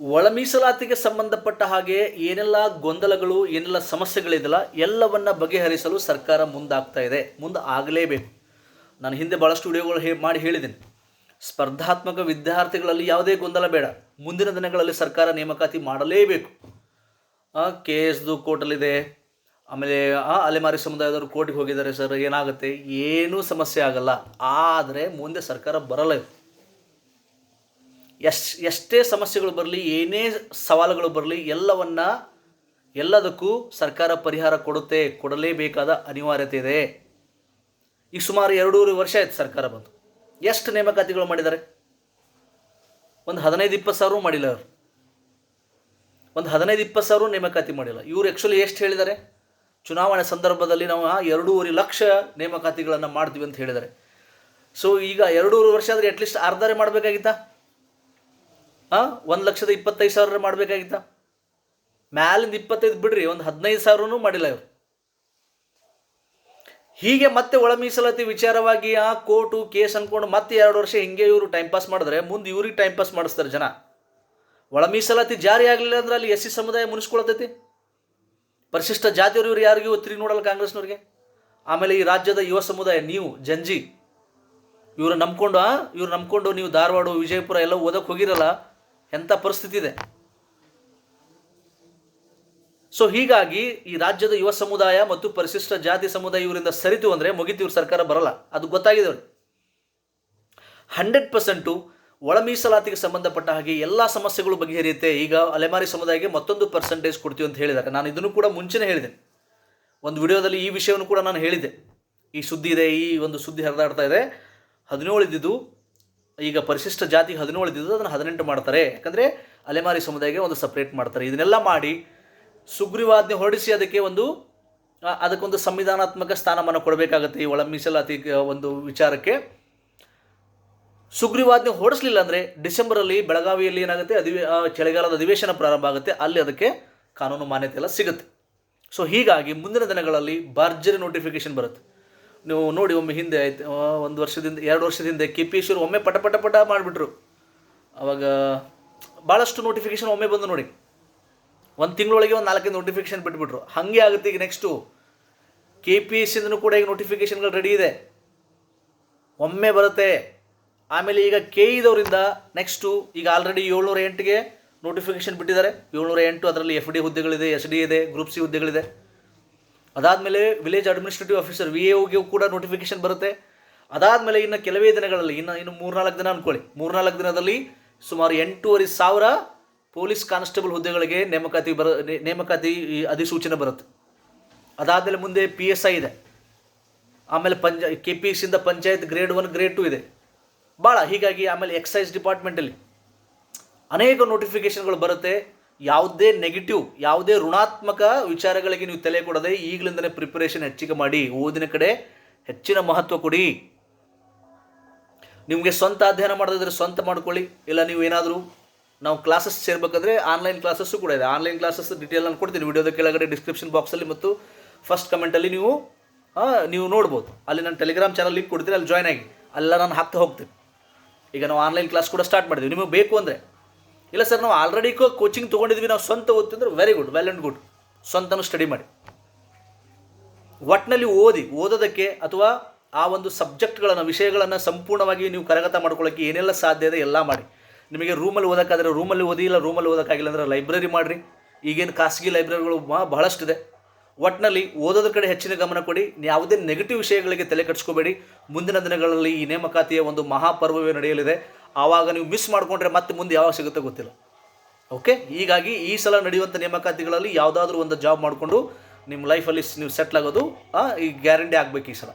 ಒಳ ಮೀಸಲಾತಿಗೆ ಸಂಬಂಧಪಟ್ಟ ಹಾಗೆ ಏನೆಲ್ಲ ಗೊಂದಲಗಳು, ಏನೆಲ್ಲ ಸಮಸ್ಯೆಗಳಿದೆಯಲ್ಲ, ಎಲ್ಲವನ್ನ ಬಗೆಹರಿಸಲು ಸರ್ಕಾರ ಮುಂದಾಗ್ತಾ ಇದೆ. ಮುಂದೆ ಆಗಲೇಬೇಕು. ನಾನು ಹಿಂದೆ ಭಾಳಷ್ಟು ವಿಡಿಯೋಗಳು ಹೇ, ಮಾಡಿ ಹೇಳಿದ್ದೀನಿ. ಸ್ಪರ್ಧಾತ್ಮಕ ವಿದ್ಯಾರ್ಥಿಗಳಲ್ಲಿ ಯಾವುದೇ ಗೊಂದಲ ಬೇಡ. ಮುಂದಿನ ದಿನಗಳಲ್ಲಿ ಸರ್ಕಾರ ನೇಮಕಾತಿ ಮಾಡಲೇಬೇಕು. ಕೆ ಎಸ್ದು ಕೋರ್ಟಲ್ಲಿದೆ. ಆಮೇಲೆ, ಆ, ಅಲೆಮಾರಿ ಸಮುದಾಯದವರು ಕೋರ್ಟಿಗೆ ಹೋಗಿದ್ದಾರೆ ಸರ್, ಏನಾಗುತ್ತೆ? ಏನೂ ಸಮಸ್ಯೆ ಆಗಲ್ಲ. ಆದರೆ ಮುಂದೆ ಸರ್ಕಾರ ಬರಲ್ಲ. ಎಸ್, ಎಷ್ಟೇ ಸಮಸ್ಯೆಗಳು ಬರಲಿ, ಏನೇ ಸವಾಲುಗಳು ಬರಲಿ, ಎಲ್ಲವನ್ನ, ಎಲ್ಲದಕ್ಕೂ ಸರ್ಕಾರ ಪರಿಹಾರ ಕೊಡುತ್ತೆ, ಕೊಡಲೇಬೇಕಾದ ಅನಿವಾರ್ಯತೆ ಇದೆ. ಈಗ ಸುಮಾರು ಎರಡೂವರೆ ವರ್ಷ ಆಯ್ತು ಸರ್ಕಾರ ಬಂದು. ಎಷ್ಟು ನೇಮಕಾತಿಗಳು ಮಾಡಿದ್ದಾರೆ? ಒಂದು ಹದಿನೈದು, ಇಪ್ಪತ್ತು ಸಾವಿರ ಮಾಡಿಲ್ಲ ಅವರು. ಒಂದು ಹದಿನೈದು, ಇಪ್ಪತ್ತು ಸಾವಿರ ನೇಮಕಾತಿ ಮಾಡಿಲ್ಲ. ಇವರು ಆ್ಯಕ್ಚುಲಿ ಎಷ್ಟು ಹೇಳಿದ್ದಾರೆ? ಚುನಾವಣೆ ಸಂದರ್ಭದಲ್ಲಿ ನಾವು ಎರಡೂವರೆ ಲಕ್ಷ ನೇಮಕಾತಿಗಳನ್ನು ಮಾಡ್ತೀವಿ ಅಂತ ಹೇಳಿದ್ದಾರೆ. ಸೊ ಈಗ ಎರಡೂವರೆ ವರ್ಷ ಆದರೆ ಅಟ್ಲೀಸ್ಟ್ ಅರ್ಧರೇ ಮಾಡಬೇಕಾಗಿತ್ತಾ? ಹಾಂ ಒಂದು ಲಕ್ಷದ ಇಪ್ಪತ್ತೈದು ಸಾವಿರ ಮಾಡಬೇಕಾಗಿತ್ತ? ಮ್ಯಾಲಿಂದ ಇಪ್ಪತ್ತೈದು ಬಿಡ್ರಿ, ಒಂದು ಹದಿನೈದು ಸಾವಿರನೂ ಮಾಡಿಲ್ಲ ಇವರು. ಹೀಗೆ ಮತ್ತೆ ಒಳ ಮೀಸಲಾತಿ ವಿಚಾರವಾಗಿ ಆ ಕೋರ್ಟು ಕೇಸ್ ಅನ್ಕೊಂಡು ಮತ್ತೆ ಎರಡು ವರ್ಷ ಹಿಂಗೆ ಇವರು ಟೈಮ್ ಪಾಸ್ ಮಾಡಿದ್ರೆ, ಮುಂದೆ ಇವ್ರಿಗೆ ಟೈಮ್ ಪಾಸ್ ಮಾಡಿಸ್ತಾರೆ ಜನ. ಒಳ ಮೀಸಲಾತಿ ಜಾರಿ ಆಗಲಿಲ್ಲ ಅಂದ್ರೆ ಅಲ್ಲಿ ಎಸ್ ಸಿ ಸಮುದಾಯ ಮುನಿಸ್ಕೊಳ್ತೈತಿ? ಪರಿಶಿಷ್ಟ ಜಾತಿಯವರು ಇವ್ರು ಯಾರಿಗೂ ಒತ್ತಿರಿ ನೋಡಲ್ಲ ಕಾಂಗ್ರೆಸ್ನವ್ರಿಗೆ? ಆಮೇಲೆ ಈ ರಾಜ್ಯದ ಯುವ ಸಮುದಾಯ, ನೀವು ಜಂಜಿ ಇವ್ರು ನಂಬ್ಕೊಂಡು ಇವ್ರು ನಂಬ್ಕೊಂಡು ನೀವು ಧಾರವಾಡ, ವಿಜಯಪುರ ಎಲ್ಲ ಓದಕ್ಕೆ ಹೋಗಿರಲ್ಲ ಎಂಥ ಪರಿಸ್ಥಿತಿ ಇದೆ? ಸೊ ಹೀಗಾಗಿ ಈ ರಾಜ್ಯದ ಯುವ ಸಮುದಾಯ ಮತ್ತು ಪರಿಶಿಷ್ಟ ಜಾತಿ ಸಮುದಾಯ ಇವರಿಂದ ಸರಿತು ಅಂದರೆ ಮುಗಿತು, ಇವ್ರ ಸರ್ಕಾರ ಬರಲ್ಲ. ಅದು ಗೊತ್ತಾಗಿದೆ ಅವ್ರಿಗೆ ಹಂಡ್ರೆಡ್ ಪರ್ಸೆಂಟು ಒಳ ಮೀಸಲಾತಿಗೆ ಸಂಬಂಧಪಟ್ಟ ಹಾಗೆ ಎಲ್ಲ ಸಮಸ್ಯೆಗಳು ಬಗೆಹರಿಯುತ್ತೆ. ಈಗ ಅಲೆಮಾರಿ ಸಮುದಾಯಕ್ಕೆ ಮತ್ತೊಂದು ಪರ್ಸೆಂಟೇಜ್ ಕೊಡ್ತೀವಿ ಅಂತ ಹೇಳಿದಾಗ, ನಾನು ಇದನ್ನು ಕೂಡ ಮುಂಚೆನೇ ಹೇಳಿದೆ ಒಂದು ವಿಡಿಯೋದಲ್ಲಿ ಈ ವಿಷಯವನ್ನು ಕೂಡ ನಾನು ಹೇಳಿದೆ ಈ ಸುದ್ದಿ ಇದೆ, ಈ ಒಂದು ಸುದ್ದಿ ಹರಿದಾಡ್ತಾ ಇದೆ. ಹದಿನೇಳು ಇದ್ದಿದ್ದು ಈಗ ಪರಿಶಿಷ್ಟ ಜಾತಿ ಹದಿನೇಳು ಇದ್ದಿದ್ದು ಅದನ್ನು ಹದಿನೆಂಟು ಮಾಡ್ತಾರೆ. ಯಾಕಂದರೆ ಅಲೆಮಾರಿ ಸಮುದಾಯಕ್ಕೆ ಒಂದು ಸಪ್ರೇಟ್ ಮಾಡ್ತಾರೆ. ಇದನ್ನೆಲ್ಲ ಮಾಡಿ ಸುಗ್ರೀವಾಜ್ಞೆ ಹೊರಡಿಸಿ ಅದಕ್ಕೆ ಒಂದು ಅದಕ್ಕೊಂದು ಸಂವಿಧಾನಾತ್ಮಕ ಸ್ಥಾನಮಾನ ಕೊಡಬೇಕಾಗತ್ತೆ ಈ ಒಳ ಮೀಸಲಾತಿ ಒಂದು ವಿಚಾರಕ್ಕೆ. ಸುಗ್ರೀವಾಜ್ಞೆ ಹೊರಡಿಸಲಿಲ್ಲ ಅಂದರೆ ಡಿಸೆಂಬರಲ್ಲಿ ಬೆಳಗಾವಿಯಲ್ಲಿ ಏನಾಗುತ್ತೆ? ಅಧಿವೇ ಚಳಿಗಾಲದ ಅಧಿವೇಶನ ಪ್ರಾರಂಭ ಆಗುತ್ತೆ. ಅಲ್ಲಿ ಅದಕ್ಕೆ ಕಾನೂನು ಮಾನ್ಯತೆ ಎಲ್ಲ ಸಿಗುತ್ತೆ. ಸೊ ಹೀಗಾಗಿ ಮುಂದಿನ ದಿನಗಳಲ್ಲಿ ಭರ್ಜರಿ ನೋಟಿಫಿಕೇಶನ್ ಬರುತ್ತೆ. ನೀವು ನೋಡಿ ಒಮ್ಮೆ ಹಿಂದೆ ಆಯ್ತು. ಒಂದು ವರ್ಷದಿಂದ, ಎರಡು ವರ್ಷದಿಂದ ಕೆ ಪಿ ಎಸ್ ಒಮ್ಮೆ ಪಟ ಪಟ ಪಟ ಮಾಡಿಬಿಟ್ರು. ಅವಾಗ ಭಾಳಷ್ಟು ನೋಟಿಫಿಕೇಶನ್ ಒಮ್ಮೆ ಬಂದು ನೋಡಿ. ಒಂದು ತಿಂಗಳೊಳಗೆ ಒಂದು ನಾಲ್ಕೈದು ನೋಟಿಫಿಕೇಶನ್ ಬಿಟ್ಬಿಟ್ರು. ಹಾಗೆ ಆಗುತ್ತೆ ಈಗ ನೆಕ್ಸ್ಟು ಕೆ ಪಿ ಎಸ್ ಸಿಂದನೂ ಕೂಡ ಈಗ ನೋಟಿಫಿಕೇಶನ್ಗಳು ರೆಡಿ ಇದೆ. ಒಮ್ಮೆ ಬರುತ್ತೆ. ಆಮೇಲೆ ಈಗ ಕೆ ಇದವರಿಂದ ನೆಕ್ಸ್ಟು ಈಗ ಆಲ್ರೆಡಿ ಏಳ್ನೂರ ಎಂಟಿಗೆ ನೋಟಿಫಿಕೇಶನ್ ಬಿಟ್ಟಿದ್ದಾರೆ. ಏಳ್ನೂರ ಎಂಟು, ಅದರಲ್ಲಿ ಎಫ್ ಡಿ ಹುದ್ದೆಗಳಿದೆ ಎಸ್ ಡಿ ಇದೆ ಗ್ರೂಪ್ ಸಿ ಹುದ್ದೆಗಳಿದೆ. ಅದಾದಮೇಲೆ village administrative officer V A ಕೂಡ ನೋಟಿಫಿಕೇಶನ್ ಬರುತ್ತೆ. ಅದಾದಮೇಲೆ ಇನ್ನು ಕೆಲವೇ ದಿನಗಳಲ್ಲಿ, ಇನ್ನು ಇನ್ನು ಮೂರ್ನಾಲ್ಕು ದಿನ ಅಂದ್ಕೊಳ್ಳಿ ಮೂರ್ನಾಲ್ಕು ದಿನದಲ್ಲಿ ಸುಮಾರು ಎಂಟೂವರೆ ಸಾವಿರ ಪೊಲೀಸ್ ಕಾನ್ಸ್ಟೇಬಲ್ ಹುದ್ದೆಗಳಿಗೆ ನೇಮಕಾತಿ ಬರ ನೇಮಕಾತಿ ಅಧಿಸೂಚನೆ ಬರುತ್ತೆ. ಅದಾದಮೇಲೆ ಮುಂದೆ ಪಿ ಎಸ್ ಐ ಇದೆ. ಆಮೇಲೆ ಪಂಚ K P ಎಸ್ಸಿಂದ panchayat grade one grade two ಇದೆ. ಭಾಳ ಹೀಗಾಗಿ ಆಮೇಲೆ ಎಕ್ಸೈಸ್ ಡಿಪಾರ್ಟ್ಮೆಂಟಲ್ಲಿ ಅನೇಕ ನೋಟಿಫಿಕೇಶನ್ಗಳು ಬರುತ್ತೆ. ಯಾವುದೇ ನೆಗೆಟಿವ್ ಯಾವುದೇ ಋಣಾತ್ಮಕ ವಿಚಾರಗಳಿಗೆ ನೀವು ತಲೆ ಕೊಡದೆ ಈಗಲಿಂದನೇ ಪ್ರಿಪರೇಷನ್ ಹೆಚ್ಚಿಗೆ ಮಾಡಿ, ಓದಿನ ಕಡೆ ಹೆಚ್ಚಿನ ಮಹತ್ವ ಕೊಡಿ. ನಿಮಗೆ ಸ್ವಂತ ಅಧ್ಯಯನ ಮಾಡೋದಿದ್ರೆ ಸ್ವಂತ ಮಾಡ್ಕೊಳ್ಳಿ. ಇಲ್ಲ ನೀವು ಏನಾದರೂ ನಾವು ಕ್ಲಾಸಸ್ ಸೇರ್ಬೇಕಂದ್ರೆ ಆನ್ಲೈನ್ ಕ್ಲಾಸಸ್ಸು ಕೂಡ ಇದೆ. ಆನ್ಲೈನ್ ಕ್ಲಾಸಸ್ ಡೀಟೇಲ್ ನಾನು ಕೊಡ್ತೀನಿ. ವಿಡಿಯೋದ ಕೆಳಗಡೆ ಡಿಸ್ಕ್ರಿಪ್ಷನ್ ಬಾಕ್ಸಲ್ಲಿ ಮತ್ತು ಫಸ್ಟ್ ಕಮೆಂಟಲ್ಲಿ ನೀವು ನೀವು ನೋಡ್ಬೋದು. ಅಲ್ಲಿ ನಾನು ಟೆಲಿಗ್ರಾಮ್ ಚಾನಲ್ ಲಿಂಕ್ ಕೊಡ್ತೀನಿ. ಅಲ್ಲಿ ಜಾಯ್ನ್ ಆಗಿ. ಅಲ್ಲ ನಾನು ಹಾಕ್ತಾ ಹೋಗ್ತೀನಿ. ಈಗ ನಾವು ಆನ್ಲೈನ್ ಕ್ಲಾಸ್ ಕೂಡ ಸ್ಟಾರ್ಟ್ ಮಾಡಿದ್ವಿ. ನಿಮಗೆ ಬೇಕು ಅಂದರೆ. ಇಲ್ಲ ಸರ್, ನಾವು ಆಲ್ರೆಡಿ ಕೋಚಿಂಗ್ ತೊಗೊಂಡಿದ್ವಿ, ನಾವು ಸ್ವಂತ ಓದ್ತಿದ್ರೆ very good well and good ಸ್ವಂತನೂ study ಮಾಡಿ. ಒಟ್ಟಿನಲ್ಲಿ ಓದಿ, ಓದೋದಕ್ಕೆ ಅಥವಾ ಆ ಒಂದು ಸಬ್ಜೆಕ್ಟ್ಗಳನ್ನು ವಿಷಯಗಳನ್ನು ಸಂಪೂರ್ಣವಾಗಿ ನೀವು ಕರಗತ ಮಾಡ್ಕೊಳ್ಳೋಕ್ಕೆ ಏನೆಲ್ಲ ಸಾಧ್ಯ ಇದೆ ಎಲ್ಲ ಮಾಡಿ. ನಿಮಗೆ ರೂಮಲ್ಲಿ ಓದೋಕ್ಕಾದರೆ ರೂಮಲ್ಲಿ ಓದಿ, ಇಲ್ಲ ರೂಮಲ್ಲಿ ಓದೋಕ್ಕಾಗಿಲ್ಲ ಅಂದರೆ ಲೈಬ್ರರಿ ಮಾಡಿರಿ. ಈಗೇನು ಖಾಸಗಿ ಲೈಬ್ರರಿಗಳು ಬಹಳಷ್ಟಿದೆ. ಒಟ್ಟಿನಲ್ಲಿ ಓದೋದ್ರ ಕಡೆ ಹೆಚ್ಚಿನ ಗಮನ ಕೊಡಿ. ಯಾವುದೇ ನೆಗೆಟಿವ್ ವಿಷಯಗಳಿಗೆ ತಲೆ ಕಟ್ಸ್ಕೋಬೇಡಿ ಮುಂದಿನ ದಿನಗಳಲ್ಲಿ ಈ ನೇಮಕಾತಿಯ ಒಂದು ಮಹಾಪರ್ವವೇ ನಡೆಯಲಿದೆ. ಆವಾಗ ನೀವು ಮಿಸ್ ಮಾಡಿಕೊಂಡ್ರೆ ಮತ್ತೆ ಮುಂದೆ ಯಾವಾಗ ಸಿಗುತ್ತೆ ಗೊತ್ತಿಲ್ಲ. ಓಕೆ ಹೀಗಾಗಿ ಈ ಸಲ ನಡೆಯುವಂಥ ನೇಮಕಾತಿಗಳಲ್ಲಿ ಯಾವುದಾದ್ರೂ ಒಂದು ಜಾಬ್ ಮಾಡಿಕೊಂಡು ನಿಮ್ಮ ಲೈಫಲ್ಲಿ ನೀವು ಸೆಟ್ಲ್ ಆಗೋದು ಈ ಗ್ಯಾರಂಟಿ ಆಗಬೇಕು ಈ ಸಲ.